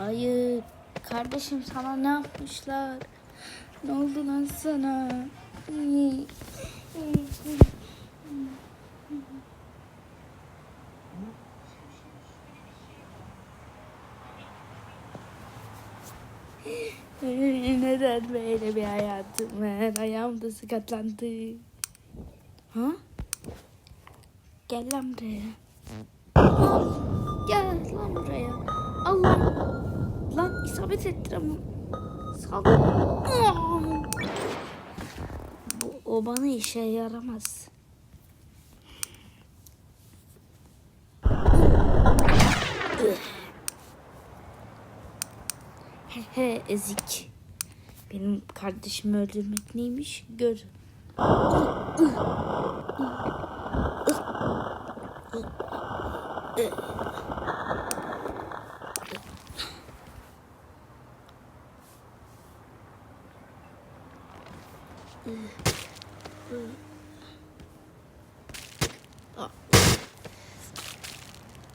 Hayır. Kardeşim sana ne yapmışlar? Ne oldu lan sana? Neden böyle bir hayatım var? Ayağım da sakatlandı. Ha? Gel lan buraya. Gel lan buraya. Al lan. İsabet ettir ama. Sal. O bana işe yaramaz. He ezik. Benim kardeşimi öldürmek neymiş gör.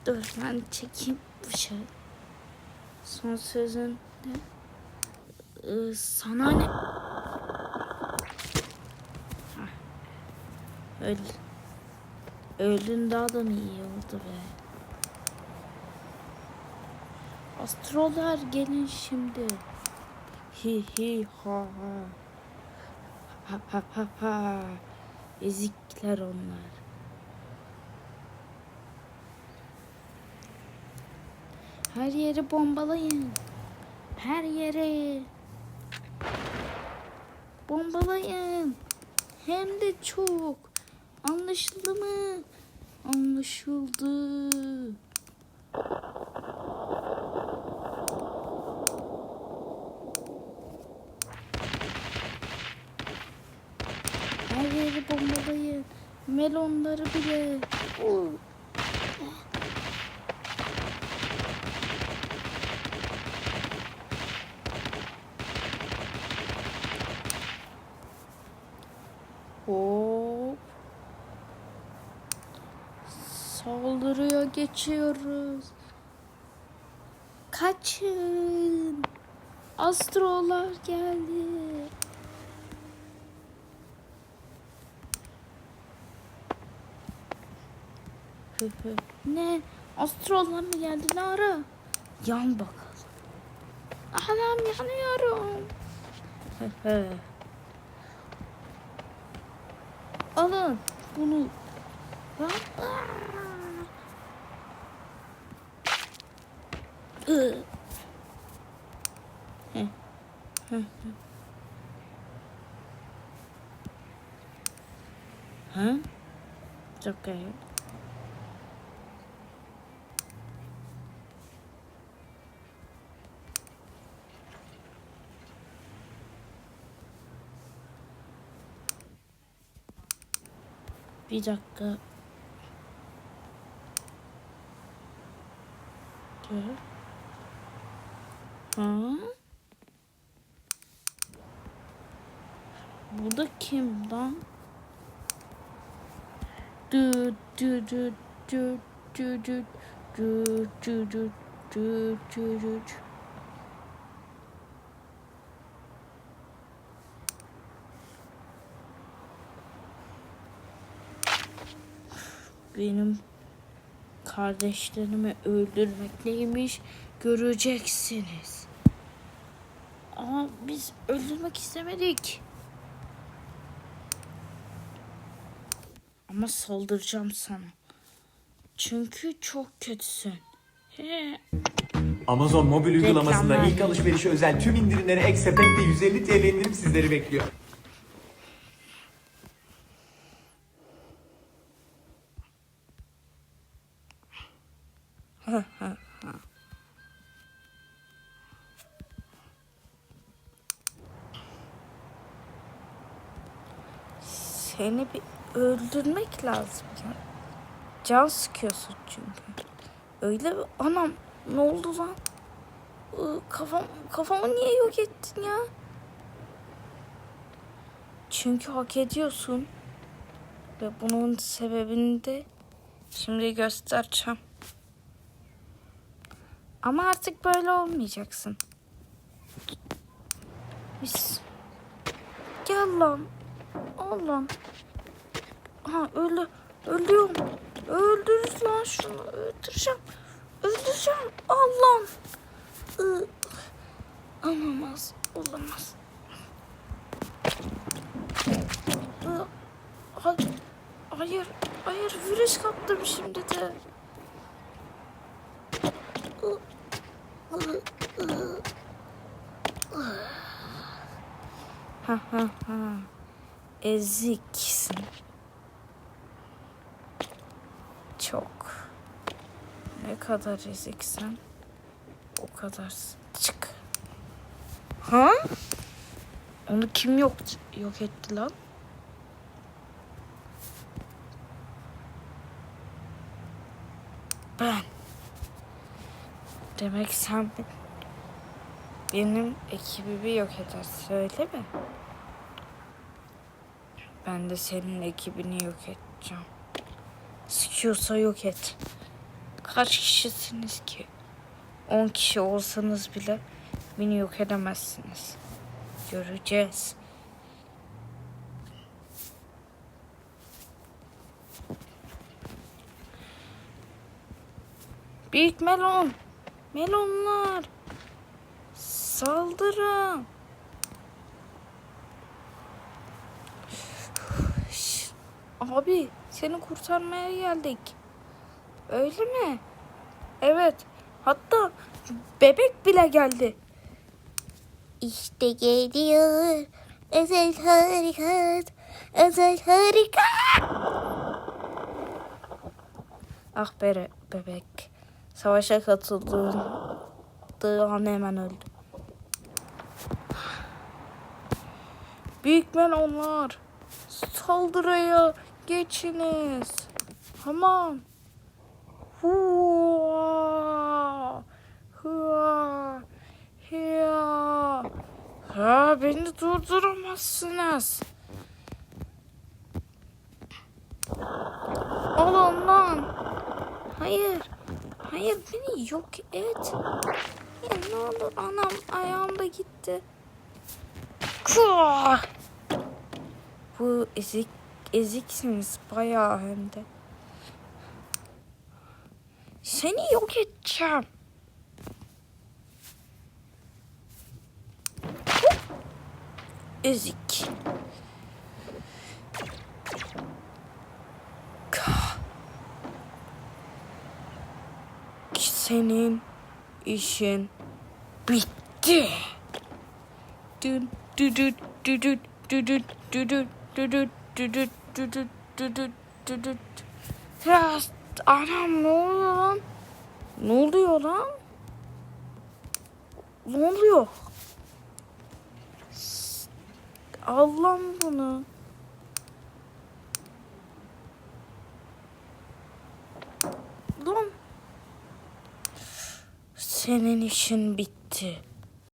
Dur ben çekeyim bıçağı. Son sözün ne? Ee, sana ne? Öl. Öldün daha da mı iyi oldu be? Astrolar gelin şimdi. Hi hi ha ha. Ha ha ha ha. Ezikler onlar. Her yeri bombalayın. Her yere. Bombalayın. Hem de çok. Anlaşıldı mı? Anlaşıldı. Her yeri bombalayın. Melonları bile. Hop. Saldırıya geçiyoruz. Kaçın. Astrolar geldi. ne? Astrolar mı geldi Nara? Yan bakalım. Anam yanıyorum. Alın bunu. Huh? It's okay. Bir dakika. Dur. Ha? Bu da kim lan? Du du du du du du du du du du du du Benim kardeşlerimi öldürmek neymiş göreceksiniz. Ama biz öldürmek istemedik. Ama saldıracağım sana. Çünkü çok kötüsün. He. Amazon mobil uygulamasında Reklamlar. ilk alışverişe özel tüm indirimleri ek sepette 150 TL indirim sizleri bekliyor. Seni bir öldürmek lazım ya. Can sıkıyorsun çünkü. Öyle mi? Anam ne oldu lan? Kafam, kafamı niye yok ettin ya? Çünkü hak ediyorsun. Ve bunun sebebini de şimdi göstereceğim. Ama artık böyle olmayacaksın. Biz... Gel lan. Lan. Ha öyle. Ölüyorum. Öldür lan şunu. Öldüreceğim. Öldüreceğim. Al lan. Iı. Olamaz. Olamaz. Iı. Hay- Hayır. Hayır. Virüs kaptım şimdi de. Eziksin. Çok. Ne kadar eziksen o kadar çık. Ha? Onu kim yok yok etti lan? Ben. Demek sen benim ekibimi yok edersin öyle mi? Ben de senin ekibini yok edeceğim. Sıkıyorsa yok et. Kaç kişisiniz ki? 10 kişi olsanız bile beni yok edemezsiniz. Göreceğiz. Büyük melon. Melonlar. Saldırın. Abi seni kurtarmaya geldik. Öyle mi? Evet. Hatta bebek bile geldi. İşte geliyor. Özel harekat. Özel harekat. Ah be bebek. Savaşa katıldığın an hemen öldü. Büyük melonlar. Saldırıya geçiniz. Aman. Hua. Hua. Hia. Ha, beni durduramazsınız. Alın lan. Hayır. Hayır beni yok et. Ya ne olur anam ayağım da gitti. Bu ezik eziksiniz bayağı hem de. Seni yok edeceğim. Ezik. Senin işin bitti. Dün düdüt düdüt düdüt düdüt düdüt düdüt düdüt düdüt düdüt. Ya anam ne oluyor lan? Ne oluyor lan? Ne oluyor? S- Al lan bunu. Lan. Senin işin bitti.